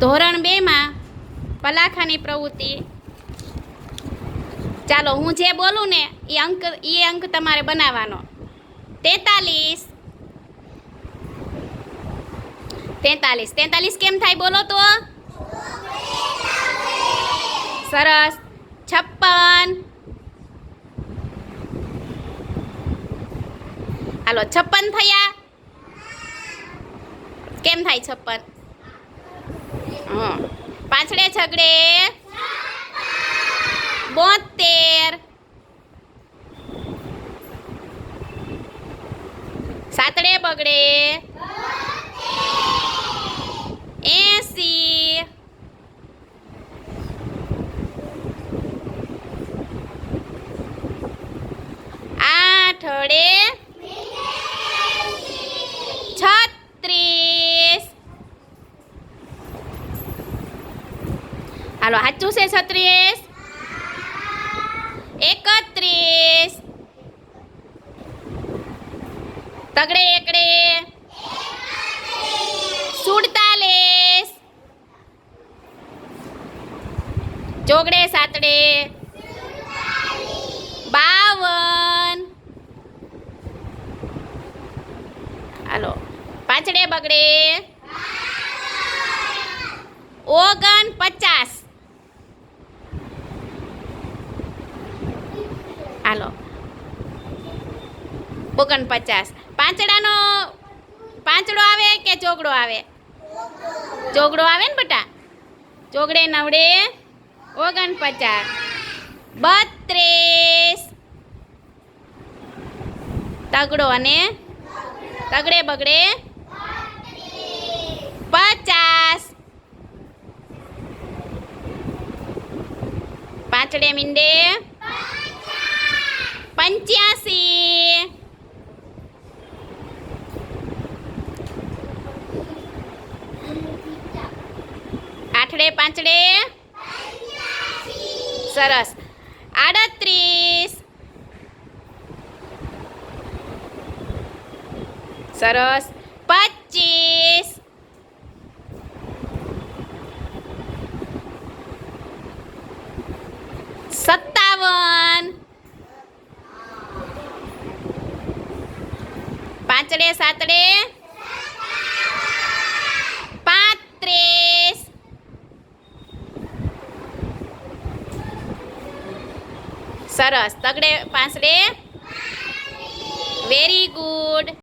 ધોરણ બેમાં પલાખાની પ્રવૃત્તિ. ચાલો, હું જે બોલું ને એ અંક એ અંક તમારે બનાવવાનો. તેતાલીસ. તેતાલીસ. તેતાલીસ કેમ થાય બોલો તો? સરસ. છપ્પન. હાલો, છપ્પન થયા. કેમ થાય છપ્પન? હં. પાછળે છગડે. બોતેર. સાતડે બગડે. એસી. આઠડે હાલો, સાચું છે છત્રીસ? એકત્રીસ. તગડે એકડે. સુડતાલીસ. ચોગડે સાતડે. બાવન. હાલો, પાંચડે બગડે. ઓગણ પચાસ હાલો ઓગણ પચાસ પાંચડાનો, પાંચડો આવે કે ચોગડો આવે? ચોગડો આવે ને બટા? ચોગડે નવડે ઓગણ પચાસ બત્રીસ. તગડો અને તગડે બગડે પચાસ. પાંચડે મીંડે પંચ્યાસી આઠડે પાંચડે? સરસ. આડત્રીસ. સરસ. પચીસ. સત્તાવન. પાંચડે સાતડે? સરસ. તગડે પાંસડે. Very good